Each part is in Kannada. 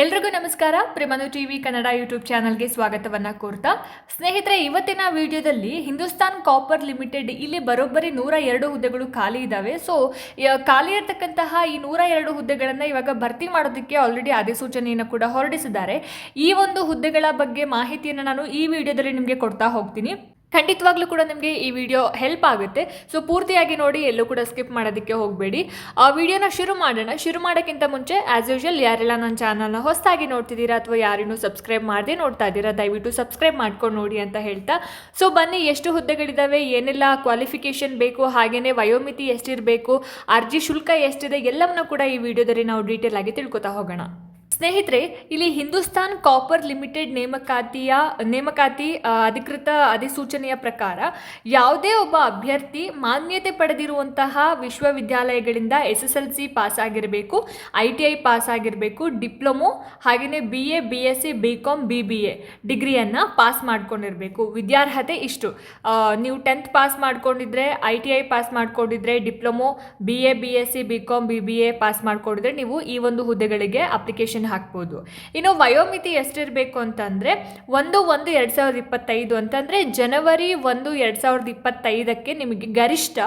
ಎಲ್ರಿಗೂ ನಮಸ್ಕಾರ. ಪ್ರೇಮನು ಟಿವಿ ಕನ್ನಡ ಯೂಟ್ಯೂಬ್ ಚಾನಲ್ಗೆ ಸ್ವಾಗತವನ್ನ ಕೋರ್ತಾ. ಸ್ನೇಹಿತರೆ, ಇವತ್ತಿನ ವಿಡಿಯೋದಲ್ಲಿ ಹಿಂದೂಸ್ತಾನ್ ಕಾಪರ್ ಲಿಮಿಟೆಡ್ ಇಲ್ಲಿ ಬರೋಬ್ಬರಿ ನೂರ ಎರಡು ಹುದ್ದೆಗಳು ಖಾಲಿ ಇದ್ದಾವೆ ಸೊ ಖಾಲಿ ಇರತಕ್ಕಂತಹ ಈ ನೂರ ಎರಡು ಹುದ್ದೆಗಳನ್ನು ಇವಾಗ ಭರ್ತಿ ಮಾಡೋದಕ್ಕೆ ಆಲ್ರೆಡಿ ಅಧಿಸೂಚನೆಯನ್ನು ಕೂಡ ಹೊರಡಿಸಿದ್ದಾರೆ. ಈ ಒಂದು ಹುದ್ದೆಗಳ ಬಗ್ಗೆ ಮಾಹಿತಿಯನ್ನು ನಾನು ಈ ವಿಡಿಯೋದಲ್ಲಿ ನಿಮಗೆ ಕೊಡ್ತಾ ಹೋಗ್ತೀನಿ. ಖಂಡಿತವಾಗ್ಲೂ ಕೂಡ ನಿಮಗೆ ಈ ವಿಡಿಯೋ ಹೆಲ್ಪ್ ಆಗುತ್ತೆ. ಸೊ ಪೂರ್ತಿಯಾಗಿ ನೋಡಿ, ಎಲ್ಲೂ ಕೂಡ ಸ್ಕಿಪ್ ಮಾಡೋದಕ್ಕೆ ಹೋಗಬೇಡಿ. ಆ ವಿಡಿಯೋನ ಶುರು ಮಾಡೋಣ. ಶುರು ಮಾಡೋಕ್ಕಿಂತ ಮುಂಚೆ ಆ್ಯಸ್ ಯೂಶಲ್ ಯಾರೆಲ್ಲ ನನ್ನ ಚಾನಲ್ನ ಹೊಸದಾಗಿ ನೋಡ್ತಿದ್ದೀರಾ ಅಥವಾ ಯಾರಿನ್ನೂ ಸಬ್ಸ್ಕ್ರೈಬ್ ಮಾಡದೆ ನೋಡ್ತಾ ಇದ್ದೀರಾ, ದಯವಿಟ್ಟು ಸಬ್ಸ್ಕ್ರೈಬ್ ಮಾಡ್ಕೊಂಡು ನೋಡಿ ಅಂತ ಹೇಳ್ತಾ. ಸೊ ಬನ್ನಿ, ಎಷ್ಟು ಹುದ್ದೆಗಳಿದ್ದಾವೆ ಏನೆಲ್ಲ ಕ್ವಾಲಿಫಿಕೇಷನ್ ಬೇಕು ಹಾಗೆಯೇ ವಯೋಮಿತಿ ಎಷ್ಟಿರಬೇಕು, ಅರ್ಜಿ ಶುಲ್ಕ ಎಷ್ಟಿದೆ, ಎಲ್ಲವನ್ನೂ ಕೂಡ ಈ ವಿಡಿಯೋದಲ್ಲಿ ನಾವು ಡೀಟೇಲ್ ಆಗಿ ತಿಳ್ಕೊತಾ ಹೋಗೋಣ. ಸ್ನೇಹಿತರೆ, ಇಲ್ಲಿ ಹಿಂದೂಸ್ತಾನ್ ಕಾಪರ್ ಲಿಮಿಟೆಡ್ ನೇಮಕಾತಿಯ, ನೇಮಕಾತಿ ಅಧಿಕೃತ ಅಧಿಸೂಚನೆಯ ಪ್ರಕಾರ ಯಾವುದೇ ಒಬ್ಬ ಅಭ್ಯರ್ಥಿ ಮಾನ್ಯತೆ ಪಡೆದಿರುವಂತಹ ವಿಶ್ವವಿದ್ಯಾಲಯಗಳಿಂದ S S L C pass ಆಗಿರಬೇಕು ಐ ಟಿ ಐ ಪಾಸ್ ಆಗಿರಬೇಕು ಡಿಪ್ಲೊಮೊ, ಹಾಗೆಯೇ B A B S C B com B B A ಡಿಗ್ರಿಯನ್ನು pass ಮಾಡ್ಕೊಂಡಿರಬೇಕು. ವಿದ್ಯಾರ್ಹತೆ ಇಷ್ಟು. ನೀವು ಟೆಂತ್ ಪಾಸ್ ಮಾಡ್ಕೊಂಡಿದ್ರೆ, ಐ ಟಿ ಐ ಪಾಸ್ ಮಾಡ್ಕೊಂಡಿದ್ರೆ, diploma B A B S C B com B B A pass ಮಾಡ್ಕೊಂಡಿದ್ರೆ ನೀವು ಈ ಒಂದು ಹುದ್ದೆಗಳಿಗೆ ಅಪ್ಲಿಕೇಶನ್ ಹಾಕ್ಬೋದು. ಇನ್ನು ವಯೋಮಿತಿ ಎಷ್ಟಿರಬೇಕು ಅಂತಂದರೆ, ಒಂದು ಒಂದು ಎರಡು ಸಾವಿರದ ಇಪ್ಪತ್ತೈದು ಅಂತಂದರೆ ಜನವರಿ ಒಂದು ಎರಡು ಸಾವಿರದ ಇಪ್ಪತ್ತೈದಕ್ಕೆ ನಿಮಗೆ ಗರಿಷ್ಠ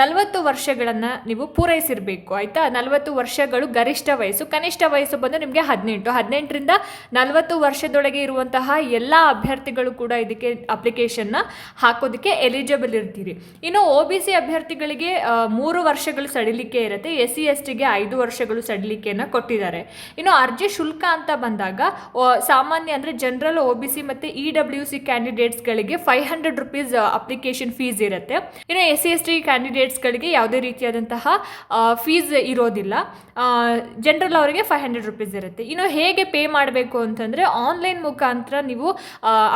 ನಲವತ್ತು ವರ್ಷಗಳನ್ನು ನೀವು ಪೂರೈಸಿರಬೇಕು, ಆಯಿತಾ? ನಲವತ್ತು ವರ್ಷಗಳು ಗರಿಷ್ಠ ವಯಸ್ಸು, ಕನಿಷ್ಠ ವಯಸ್ಸು ಬಂದು ನಿಮಗೆ ಹದಿನೆಂಟು. ಹದಿನೆಂಟರಿಂದ ನಲವತ್ತು ವರ್ಷದೊಳಗೆ ಇರುವಂತಹ ಎಲ್ಲ ಅಭ್ಯರ್ಥಿಗಳು ಕೂಡ ಇದಕ್ಕೆ ಅಪ್ಲಿಕೇಶನ್ನ ಹಾಕೋದಕ್ಕೆ ಎಲಿಜಿಬಲ್ ಇರ್ತೀರಿ. ಇನ್ನು ಒ ಬಿ ಸಿ ಅಭ್ಯರ್ಥಿಗಳಿಗೆ ಮೂರು ವರ್ಷಗಳು ಸಡಿಲಿಕೆ ಇರುತ್ತೆ ಎಸ್ ಸಿ ಎಸ್ ಟಿಗೆ ಐದು ವರ್ಷಗಳು ಸಡಿಲಿಕೆಯನ್ನು ಕೊಟ್ಟಿದ್ದಾರೆ. ಇನ್ನು ಅರ್ಜಿ ಶುಲ್ಕ ಅಂತ ಬಂದಾಗ ಸಾಮಾನ್ಯ ಅಂದರೆ ಜನರಲ್ ಒ ಬಿ ಸಿ ಮತ್ತು E W C ಕ್ಯಾಂಡಿಡೇಟ್ಸ್ಗಳಿಗೆ five hundred rupees application fees ಇರುತ್ತೆ. ಇನ್ನು ಎಸ್ ಸಿ ಎಸ್ ಟಿ ಕ್ಯಾಂಡಿಡೇಟ್ಸ್ಗಳಿಗೆ ಯಾವುದೇ ರೀತಿಯಾದಂತಹ ಫೀಸ್ ಇರೋದಿಲ್ಲ. ಜನರಲ್ ಅವರಿಗೆ ಫೈವ್ ಹಂಡ್ರೆಡ್ ರುಪೀಸ್ ಇರುತ್ತೆ. ಇನ್ನು ಹೇಗೆ ಪೇ ಮಾಡಬೇಕು ಅಂತಂದರೆ ಆನ್ಲೈನ್ ಮುಖಾಂತರ ನೀವು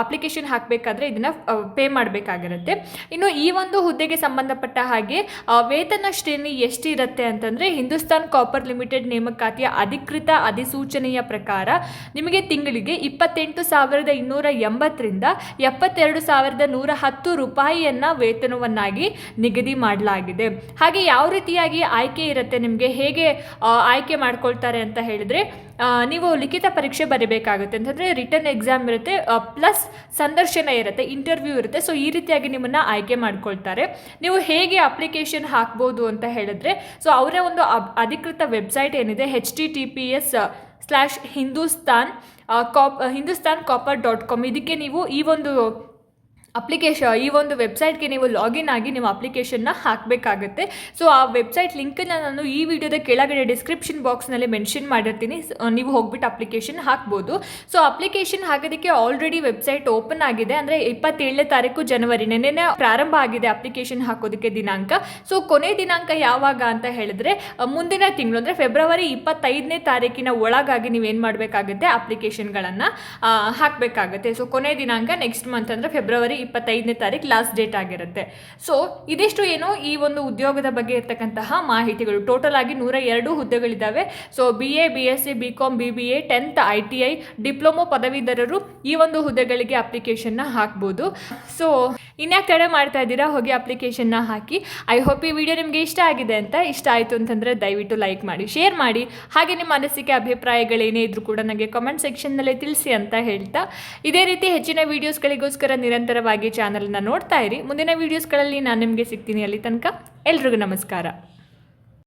ಅಪ್ಲಿಕೇಶನ್ ಹಾಕಬೇಕಾದ್ರೆ ಇದನ್ನು ಪೇ ಮಾಡಬೇಕಾಗಿರುತ್ತೆ. ಇನ್ನು ಈ ಒಂದು ಹುದ್ದೆಗೆ ಸಂಬಂಧಪಟ್ಟ ಹಾಗೆ ವೇತನ ಶ್ರೇಣಿ ಎಷ್ಟಿರುತ್ತೆ ಅಂತಂದರೆ, ಹಿಂದೂಸ್ತಾನ್ ಕಾಪರ್ ಲಿಮಿಟೆಡ್ ನೇಮಕಾತಿಯ ಅಧಿಕೃತ ಅಧಿಸೂಚನೆಯ ಪ್ರಕಾರ ನಿಮಗೆ ತಿಂಗಳಿಗೆ ಇಪ್ಪತ್ತೆಂಟು ಸಾವಿರದ ಇನ್ನೂರ ಎಂಬತ್ತರಿಂದ ಎಪ್ಪತ್ತೆರಡು ಸಾವಿರದ ನೂರ ಹತ್ತು ರೂಪಾಯಿಯನ್ನು ವೇತನವನ್ನಾಗಿ ನಿಗದಿ ಮಾಡಲಾಗಿದೆ. ಹಾಗೆ ಯಾವ ರೀತಿಯಾಗಿ ಆಯ್ಕೆ ಇರುತ್ತೆ ನಿಮಗೆ? ಹೇಗೆ ಆಯ್ಕೆ ಮಾಡ್ಕೊಳ್ತಾರೆ ಅಂತ ಹೇಳಿದ್ರೆ ನೀವು ಲಿಖಿತ ಪರೀಕ್ಷೆ ಬರೀಬೇಕಾಗುತ್ತೆ. ಅಂತಂದರೆ ರಿಟರ್ನ್ ಎಕ್ಸಾಮ್ ಇರುತ್ತೆ ಪ್ಲಸ್ ಸಂದರ್ಶನ ಇರುತ್ತೆ ಇಂಟರ್ವ್ಯೂ ಇರುತ್ತೆ. ಸೊ ಈ ರೀತಿಯಾಗಿ ನಿಮ್ಮನ್ನು ಆಯ್ಕೆ ಮಾಡ್ಕೊಳ್ತಾರೆ. ನೀವು ಹೇಗೆ ಅಪ್ಲಿಕೇಶನ್ ಹಾಕ್ಬೋದು ಅಂತ ಹೇಳಿದ್ರೆ ಸೊ ಅವರ ಒಂದು ಅಧಿಕೃತ ವೆಬ್ಸೈಟ್ ಏನಿದೆ H T T P S slash Hindustan cop Hindustan copper dot com ಇದಕ್ಕೆ ನೀವು ಈ ಒಂದು ಅಪ್ಲಿಕೇಶನ್ ಈ ಒಂದು ವೆಬ್ಸೈಟ್ಗೆ ನೀವು ಲಾಗಿನ್ ಆಗಿ ನೀವು ಅಪ್ಲಿಕೇಶನ್ನ ಹಾಕಬೇಕಾಗುತ್ತೆ. ಸೊ, ಆ ವೆಬ್ಸೈಟ್ ಲಿಂಕನ್ನು ನಾನು ಈ ವಿಡಿಯೋದ ಕೆಳಗಡೆ ಡಿಸ್ಕ್ರಿಪ್ಷನ್ ಬಾಕ್ಸ್ನಲ್ಲಿ ಮೆನ್ಷನ್ ಮಾಡಿರ್ತೀನಿ. ನೀವು ಹೋಗ್ಬಿಟ್ಟು ಅಪ್ಲಿಕೇಶನ್ ಹಾಕ್ಬೋದು. ಸೊ, ಅಪ್ಲಿಕೇಶನ್ ಹಾಕೋದಕ್ಕೆ ಆಲ್ರೆಡಿ ವೆಬ್ಸೈಟ್ ಓಪನ್ ಆಗಿದೆ. ಅಂದರೆ ಇಪ್ಪತ್ತೇಳನೇ ತಾರೀಕು ಜನವರಿ, ನೆನ್ನೆನೇ ಪ್ರಾರಂಭ ಆಗಿದೆ ಅಪ್ಲಿಕೇಶನ್ ಹಾಕೋದಕ್ಕೆ ದಿನಾಂಕ. ಸೊ, ಕೊನೆ ದಿನಾಂಕ ಯಾವಾಗ ಅಂತ ಹೇಳಿದ್ರೆ ಮುಂದಿನ ತಿಂಗಳು, ಅಂದರೆ ಫೆಬ್ರವರಿ ಇಪ್ಪತ್ತೈದನೇ ತಾರೀಕಿನ ಒಳಗಾಗಿ ನೀವೇನು ಮಾಡಬೇಕಾಗುತ್ತೆ? ಅಪ್ಲಿಕೇಶನ್ಗಳನ್ನು ಹಾಕಬೇಕಾಗುತ್ತೆ. ಸೊ, ಕೊನೆ ದಿನಾಂಕ ನೆಕ್ಸ್ಟ್ ಮಂತ್ ಅಂದರೆ ಫೆಬ್ರವರಿ ಇಪ್ಪತ್ತೈದನೇ ತಾರೀಕು ಲಾಸ್ಟ್ ಡೇಟ್ ಆಗಿರುತ್ತೆ. ಸೊ ಇದಿಷ್ಟು ಏನು ಈ ಒಂದು ಉದ್ಯೋಗದ ಬಗ್ಗೆ ಇರ್ತಕ್ಕಂತಹ ಮಾಹಿತಿಗಳು. ಟೋಟಲ್ ಆಗಿ ನೂರ ಎರಡು ಹುದ್ದೆಗಳಿದ್ದಾವೆ. So B A B S C B com B B A tenth I T I diploma ಪದವೀಧರರು ಈ ಒಂದು ಹುದ್ದೆಗಳಿಗೆ ಅಪ್ಲಿಕೇಶನ್ನ ಹಾಕ್ಬೋದು. ಸೊ ಇನ್ಯಾಕೆ ತಡೆ ಮಾಡ್ತಾ ಇದ್ದೀರಾ, ಹೋಗಿ ಅಪ್ಲಿಕೇಶನ್ನ ಹಾಕಿ. ಐ ಹೋಪ್ ಈ ವಿಡಿಯೋ ನಿಮಗೆ ಇಷ್ಟ ಆಗಿದೆ ಅಂತ, ಇಷ್ಟ ಆಯಿತು ಅಂತಂದರೆ ದಯವಿಟ್ಟು ಲೈಕ್ ಮಾಡಿ ಶೇರ್ ಮಾಡಿ. ಹಾಗೆ ನಿಮ್ಮ ಅನಿಸಿಕೆ, ಅಭಿಪ್ರಾಯಗಳೇನೇ ಇದ್ರೂ ಕೂಡ ನನಗೆ ಕಮೆಂಟ್ ಸೆಕ್ಷನ್ನಲ್ಲೇ ತಿಳಿಸಿ ಅಂತ ಹೇಳ್ತಾ. ಇದೇ ರೀತಿ ಹೆಚ್ಚಿನ ವೀಡಿಯೋಸ್ಗಳಿಗೋಸ್ಕರ ನಿರಂತರವಾಗಿ ಚಾನಲನ್ನು ನೋಡ್ತಾ ಇರಿ. ಮುಂದಿನ ವೀಡಿಯೋಸ್ಗಳಲ್ಲಿ ನಾನು ನಿಮಗೆ ಸಿಗ್ತೀನಿ ಅಲ್ಲಿ ತನಕ. ಎಲ್ರಿಗೂ ನಮಸ್ಕಾರ.